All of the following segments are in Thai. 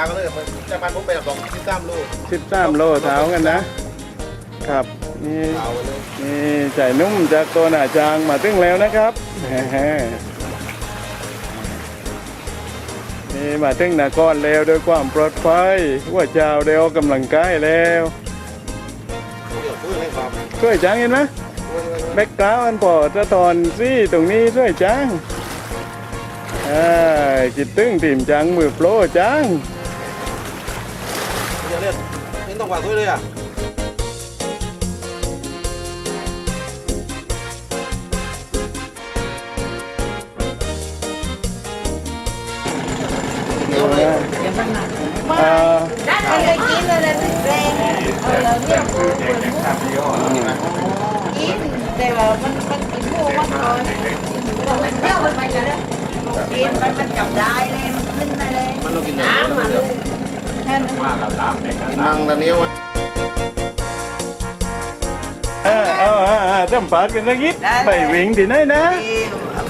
างกันเลยจากบ้านผมไปกับสองที่สามลูกสิบสามโลเท้ากันนะ ครับ นี่เอาเลยนี่ใจนุ่มจากตัวหนาจางมาถึงแล้วนะครับแหมนี่มาถึงนาก้อนแล้วด้วยความปลอดภัยว่าเจ้าได้ออกกำลังกายแล้วเดี๋ยวพูดให้ฟังช่วยจังเห็นไหมแบ็กกราวด์อันพอสะทอนซี่ตรงนี้ช่วยจังอ่าคิดตึงทีมจังมือโปรจัง เดี๋ยวเรียกนี่ต้อง วางด้วยเลยอะเดี๋ยวนะอ่าเลยกินเลยแรงเออเราเนี่ยกูเหมือนกินแต่ว่ามันมันกินหมูมันน้อยมันเที่ยวมันไปจะได้กินมันมันจับได้เลยมันขึ้นไปเลยมันต้องกินน้ำมาเลยแค่นั้นนั่งตะเนี้ยอ่าเออ่าอ่าจำปาดกันสักนิดไปวิ่งที่ไหนนะ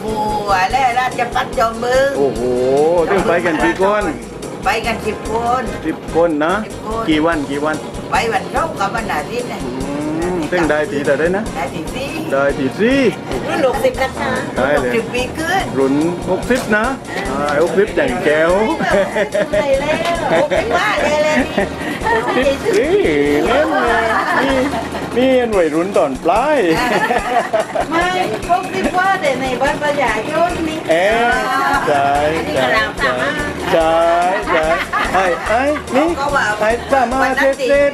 หมูอะไราชพัฒจอมบึงโอ้โหถึงไปกันกี่คนไปกันสิบคนสิบคนนะ สิบคน กี่วันกี่วันไปวันเสาร์กับวันอาทิตย์เนี่ยอืมถึงได้ตีแต่ได้นะ ได้ที่สี่ได้ตีสี่ รุ่นหกสิบนะคะได้เลย สิบปีขึ้น รุ่นหกสิบนะหกสิบอ ย่างแก้วไปแล้วหกสิบว่าเลยเลยสิบสี่เล่นเลยนี่นี่อันวัยรุ่นตอนปลายไม่หกสิบว่าแต่ในบ้านประหยัดยนนี่เอ๊ะใช่ใช่ใช่ใช่ ใช่ไอ้ไอ้นี่ก็ว่าไอ้สามารถเซ็ตเซ็ต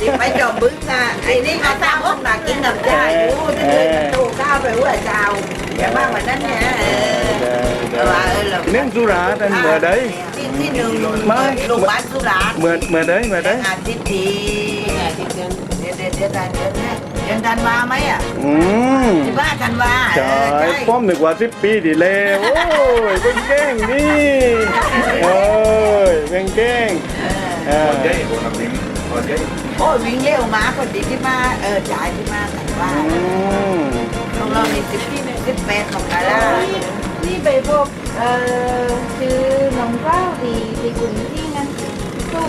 ที่ไปจอมบึ้งอะไอ้นี่มาตามห้องหนักกินน้ำจ่ายอยู่ที่เดที่ที่หนึ่งไม่โรงพยาบาลสุราษฎร์เมื่อเมื่อใดเมื่อใดอาทิตย์ที่เดือนเดือนเดือนเดือนเดือนเดือนเดือนธันวาไหมอะอืมสิบห้าธันวาเอใช่อใช่ป้อมหนึ่งกว่าสิบปีดีแล้วโอ้ยเป็นเก้งนี่โอ้ยเป็นเก้งอ่าเจ๊โดนน้ำดิ้งโดนเจ๊โอ้ยวิ่งเร็วมาคนดีที่มาเออจ่ายที่มาธันวาอืมของเรามีสิบที่สิบแปดของกาลาที่ไปพบเอ่อชื่อน้องเก้าที่ที่กลุ่มที่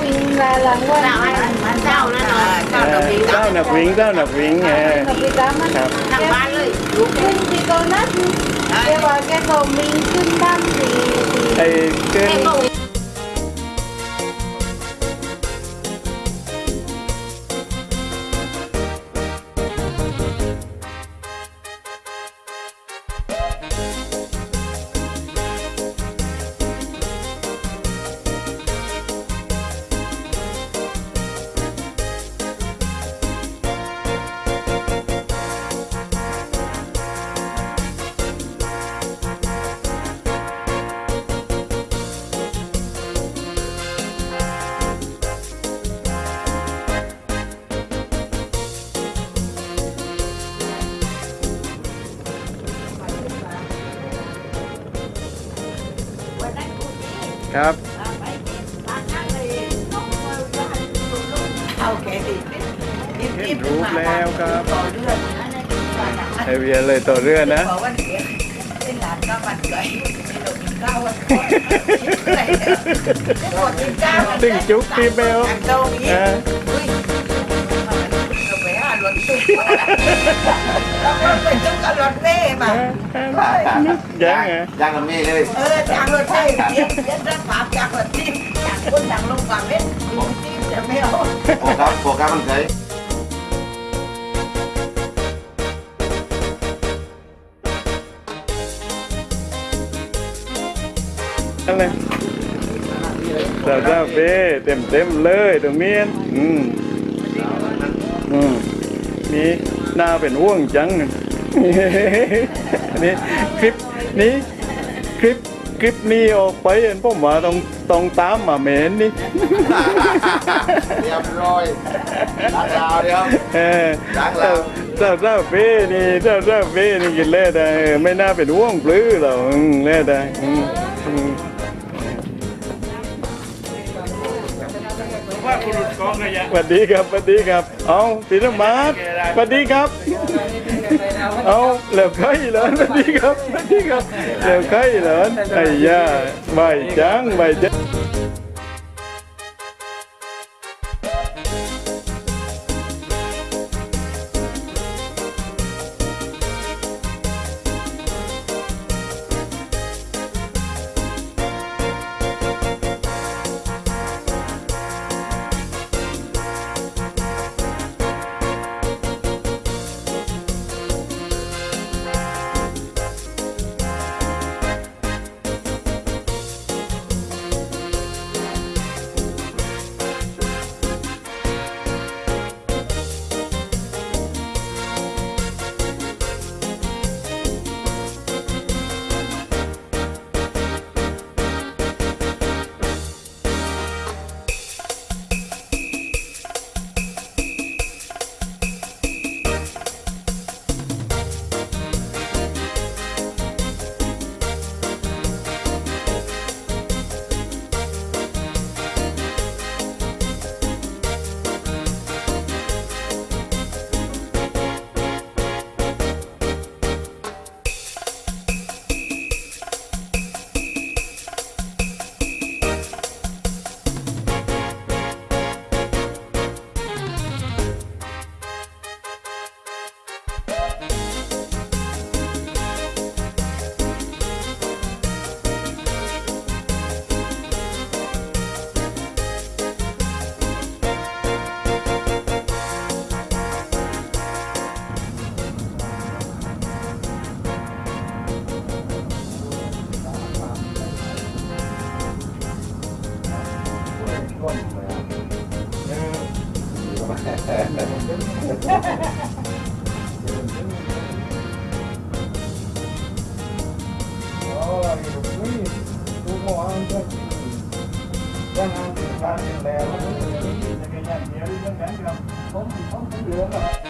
นั้นก็วิ่งลาหลังวันมันเจ้านะเนาะเจ้าเรามีเจ้าหนัก ครับไปทางนั้นเลยน้องเมืองบ้านเอาแกดีต่อเรื่องนะในกิจการนะไอเวียนเลยต่อเรือนะบอกว่าเดี๋ยวเป็นหลานก็มันเกิดกินข้าววันก่อนกินข้าวตึงจุ๊กที่เบลารถตุ๊กเราไปจุ๊กกับรถเม่มายังไงย่างกับนี่เลยเออจากรถเม่เย็นเย็นรับปากจากรถที่จากคนจากลงฝั่งเล่นที่จะไม่เอาโฟกัสโฟกัสมันเคยนั่นเลยสาวเจ้าเป้เต็มเต็มๆเลยตรงนี้อืมอืม นี่หน้าเป็นห่วงจังอันนี้คลิปนี้คลิปคลิปนี้ออกไปเห็นผมว่าต้องต้องตามมาเหม็นนี่เรียบร้อยล้างดาวเดียวเออล้างแล้วเจ้าเจ้าเป้นี่เจ้าเจ้าเป้นี่กินเล่ได้เออไม่น่าเป็นห่วงปลื้อหรอกอืมเล่ได้ อืมอืมสวัสดีครับสวัสดีครับ เอาสีน้ำมาศสวัสดีครับ เอาเหลวไข่เหรอสวัสดีครับสวัสดีครับเหลวไข่เหรอไอ้ย่าใบจังใบจัง Jangan kita nilai, jangan jangan dia jangan jangan, kamu kamu jangan.